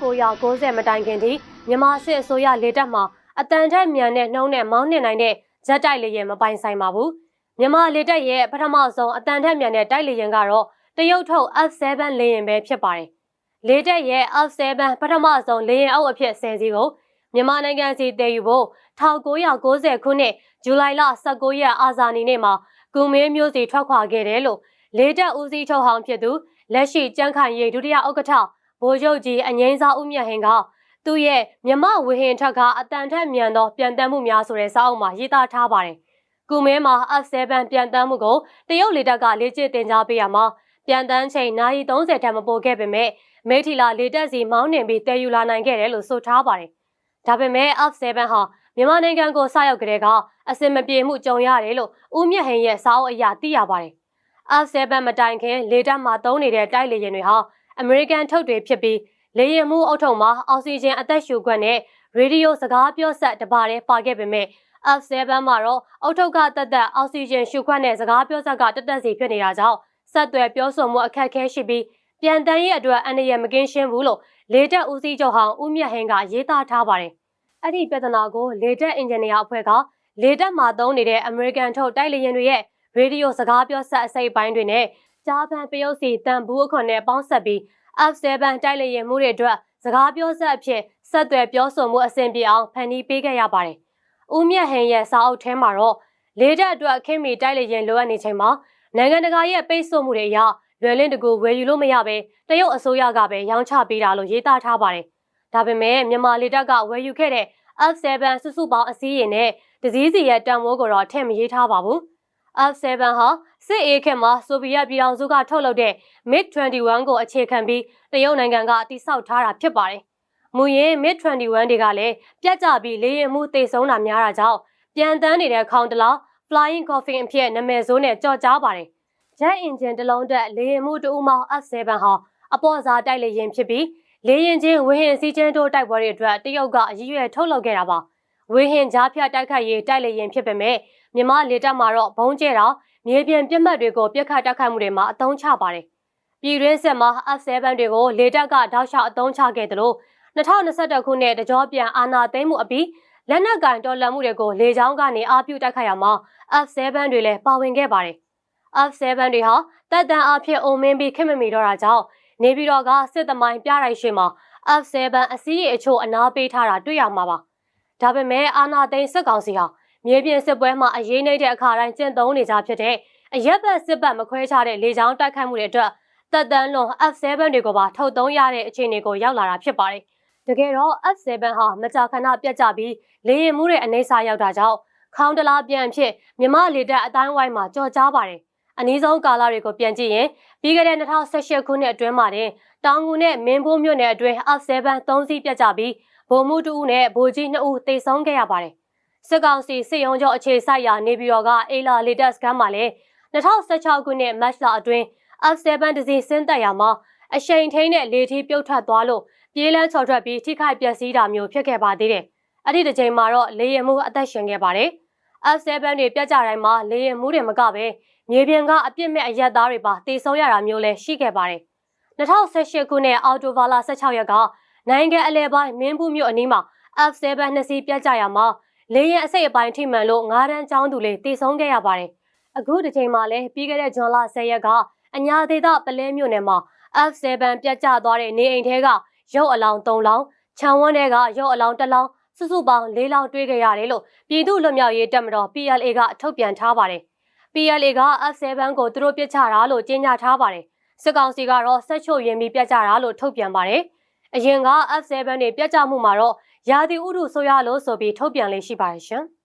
1990မတိုင်ခင်ထိမြန်မာစစ်အစိုးရလေတပ်မှအတန်ထက်မြန်တဲ့နှုံးနဲ့မောင်းနှင်နိုင်တဲ့ဇက်တိုက်လေယာဉ်မပိုင်ဆိုင်ပါဘူးမြန်မာလေတပ်ရဲ့ပထမဆုံးအတန်ထက်မြန်တဲ့တိုက်လေယာဉ်ကတော့တရုတ်ထုတ် F7 လေယာဉ်ပဲဖြစ်ပါတယ်လေတပ်ရဲ့ F7 ပထမဆုံးလေယာဉ်အုပ်အဖြစ်ဆယ်စီကိုမြန်မာနိုင်ငံစီတည်ယူဖို့1990ခုနှစ်ဇူလိုင်လ19ရက်အာဇာနည်နေ့မှာကုမင်းမျိုးစီထွက်ခွာခဲ့တယ်လို့လေတပ်ဦးစီးချုပ်ဟောင်းဖြစ်သူလက်ရှိကြန့်ခိုင်ရေးဒုတိယဥက္ကဋ္ဌ ဗိုလ်ချုပ်ကြီးအငိမ့်စားဦးမြတ်ဟင်ကသူ့ရဲ့မြမဝေဟင်ထက်ကအတန်ထက်မြန်သောပြန်တမ်းမှုများဆိုတဲ့စာအုပ်မှာရေးသားထားပါတယ်။ကုမဲမှာ F7 ပြန်တမ်းမှုကိုတရုတ်လေတပ်ကလေ့ကျင့်သင်ကြားပေးရမှာပြန်တမ်းချိန်နာရီ30ထက်မပိုခဲ့ပေမဲ့မဲထီလာလေတပ်စီမောင်းနှင်ပြီးတည်ယူလာနိုင်ခဲ့တယ်လို့ဆိုထားပါတယ်။ဒါပေမဲ့ F7 ဟာမြန်မာနိုင်ငံကိုစရောက်ကြတဲ့ကအစင်မပြေမှုကြုံရတယ်လို့ဦးမြတ်ဟင်ရဲ့စာအုပ်အရသိရပါတယ်။ F7 မတိုင်ခင်လေတပ်မှာသုံးနေတဲ့တိုက်လေယာဉ်တွေဟာ အမေရိကန်ထုတ်တွေဖြစ်ပြီးလေယာဉ်မှုအုပ်ထုံမှာအောက်ဆီဂျင်အသက်ရှူခွက်နဲ့ရေဒီယိုစကားပြောဆက်တစ်ပါးတည်းပါခဲ့ပေမဲ့ F7 မှာတော့အုတ်ထုပ်ကတက်တက်အောက်ဆီဂျင်ရှူခွက်နဲ့စကားပြောဆက်ကတက်တက်စီဖြစ်နေတာကြောင့်ဆက်သွယ်ပြောဆိုမှုအခက်အခဲရှိပြီးပြန်တန်းရဲ့အတွက်အန္တရာယ်မကင်းရှင်းဘူးလို့လေတပ်ဦးစီးချုပ်ဟောင်းဦးမြတ်ဟင်းကရေးသားထားပါတယ်။အဲ့ဒီပြဿနာကိုလေတပ်အင်ဂျင်နီယာအဖွဲ့ကလေတပ်မှာသုံးနေတဲ့အမေရိကန်ထုတ်တိုက်လေယာဉ်တွေရဲ့ရေဒီယိုစကားပြောဆက်အစိပ်ပိုင်းတွေနဲ့ ကြားပန်ပရုပ်စီတန်ဘူးအခွန်နဲ့ပေါင်းဆက်ပြီး F7 တိုက်လေယာဉ်မှုတွေအတွက်စကားပြောဆက်အဖြစ်ဆက်သွယ်ပြောဆိုမှုအဆင်ပြေအောင်ဖန်တီးပေးခဲ့ရပါတယ်။ဦးမြတ်ဟင်ရဲ့စာအုပ်ထဲမှာတော့လေတပ်အတွက်ခင်မီတိုက်လေယာဉ်လိုအပ်နေချိန်မှာနိုင်ငံတကာရဲ့ပိတ်ဆို့မှုတွေအရလွယ်လင်းတကူဝယ်ယူလို့မရဘဲတရုတ်အစိုးရကပဲရောင်းချပေးတာလို့ရေးသားထားပါတယ်။ဒါပေမဲ့မြန်မာလေတပ်ကဝယ်ယူခဲ့တဲ့ F7 စုစုပေါင်းအစည်းအရင်နဲ့ဒစည်းစီရဲ့တန်ဖိုးကိုတော့ထည့်မရေးထားပါဘူး။ F7 ဟာစစ်အေးခေတ်မှာဆိုဗီယက်ပြည်ထောင်စုကထုတ်လုပ်တဲ့ MiG-21 ကိုအခြေခံပြီးတရုတ်နိုင်ငံကတိစောက်ထားတာဖြစ်ပါတယ်။မူရင်း MiG-21 တွေကလည်းပြတ်ကျပြီးလေယာဉ်မှုတိတ်ဆုံးတာများတာကြောင့်ပြန်တန်းနေတဲ့ခေါင်တလား Flying Coffin အဖြစ်နာမည်ဆိုးနဲ့ကြော်ကြားပါတယ်။ Jet engine တစ်လုံးတက်လေယာဉ်မှုတူမောင် F7 ဟာအပေါ်စားတိုက်လေယာဉ်ဖြစ်ပြီးလေရင်ချင်းဝင်းဟင်စီချင်းတို့တိုက်ပွဲတွေအတွက်တရုတ်ကအကြီးအကျယ်ထုတ်လုပ်ခဲ့တာပါဝင်းဟင်ကြားဖြတ်တိုက်ခတ်ရေးတိုက်လေရင်ဖြစ်ပေမဲ့ မြမလေတပ်မှာတော့ဘုံကျဲတာမြေပြင်ပြစ်မှတ်တွေကိုပြစ်ခတ်တိုက်ခိုက်မှုတွေမှာအသုံးချပါတယ်ပြည်တွင်းစစ်မှာ F7 တွေကိုလေတပ်ကတောက်လျှောက်အသုံးချခဲ့တယ်လို့2021ခုနှစ်တကြောပြန်အာဏာသိမ်းမှုအပြီးလက်နက်ကင်တော်လှန်မှုတွေကိုလေကြောင်းကနေအာပြုတိုက်ခိုက်ရမှာ F7 တွေလည်းပါဝင်ခဲ့ပါတယ် F7 တွေဟာတပ်တန်းအဖြစ်အုံမင်းပြီးခင်မမီတော့တာကြောင့်နေပြည်တော်ကစစ်သမိုင်းပြတိုက်ရှိမှာ F7 အစည်းအချို့အနာပေးထားတာတွေ့ရမှာပါ။ဒါပေမဲ့အာနာသိန်းစစ်ကောင်စီဟာ မြေပြင်စစ်ပွဲမှာအရေးနေတဲ့အခါတိုင်းကျင့်သုံးနေကြဖြစ်တဲ့အရက်ဘက်စစ်ဘက်မခွဲခြားတဲ့လေကြောင်းတိုက်ခိုက်မှုတွေအတွက်တပ်တန်းလွန် F7 တွေကိုပါထုတ်သုံးရတဲ့အခြေအနေကိုရောက်လာတာဖြစ်ပါတယ်။တကယ်တော့ F7 ဟာမကြာခဏပြတ်ကျပြီးလေရင်မှုတွေအနေစာရောက်တာကြောင့်ခေါင်းတလားပြန်ဖြစ်မြမလေတက်အတိုင်းဝိုင်းမှာကြော်ကြားပါတယ်။အနည်းဆုံးကာလတွေကိုပြန်ကြည့်ရင်ပြီးခဲ့တဲ့2018ခုနှစ်အတွင်းမှာတင်တောင်ငူနဲ့မင်းဘိုးမြို့နယ်အတွင်း F7 3စီးပြတ်ကျပြီးဗိုလ်မှူး2ဦးနဲ့ဗိုလ်ကြီး2ဦးသေဆုံးခဲ့ရပါတယ်။ စစ်ကောင်စီစစ်ရုံးချုပ်အခြေစိုက်ရာနေပြည်တော်ကအေလာလေတက်စကန်မှာလည်း2016ခုနှစ်မတ်လအတွင်း F7 တစီဆင်းသက်ရာမှာအရှိန်ထိန်တဲ့လေထီးပြုတ်ထွက်သွားလို့ပြေးလန်းချော်ထွက်ပြီးထိခိုက်ပျက်စီးတာမျိုးဖြစ်ခဲ့ပါသေးတယ်။အဲ့ဒီတစ်ချိန်မှာတော့လေရင်မှုအသက်ရှင်ခဲ့ပါတယ်။ F7 တွေပြတ်ကျတိုင်းမှာလေရင်မှုတွေမကပဲမြေပြင်ကအပြစ်မဲ့အရက်သားတွေပါတေဆုံးရတာမျိုးလည်းရှိခဲ့ပါတယ်။2018ခုနှစ်အောက်တိုဘာလ16ရက်ကနိုင်ငံအလဲပိုင်းမင်းဘူးမြို့အနီးမှာ F7 နှစ်စီးပြတ်ကျရမှာ လေရင်အစိတ်အပိုင်းထိမှန်လို့ငါးတန်းចောင်းသူလေးတေဆုံးခဲ့ရပါတယ်။အခုဒီချိန်မှာလည်းပြီးခဲ့တဲ့ဇွန်လ10ရက်ကအညာဒေသပလဲမြို့နယ်မှာ F7 ပြတ်ကျသွားတဲ့နေအိမ်ထဲကရုပ်အလောင်း3လောင်းခြံဝန်းထဲကရုပ်အလောင်း1လောင်းစုစုပေါင်း၄လောင်းတွေ့ခဲ့ရတယ်လို့ပြည်သူ့လွတ်မြောက်ရေးတပ်မတော် PLA ကထုတ်ပြန်ထားပါတယ်။ PLA က F7 ကိုသူတို့ပြစ်ချတာလို့ကြေညာထားပါတယ်။စစ်ကောင်စီကတော့ဆက်ချုပ်ရင်ပြီးပြတ်ကြတာလို့ထုတ်ပြန်ပါတယ်။အရင်က F7 တွေပြတ်ကျမှုမှာတော့ ရာသီဥတုဆိုရလို့ဆိုပြီးထုတ်ပြန်လေးရှိပါတယ်ရှင်။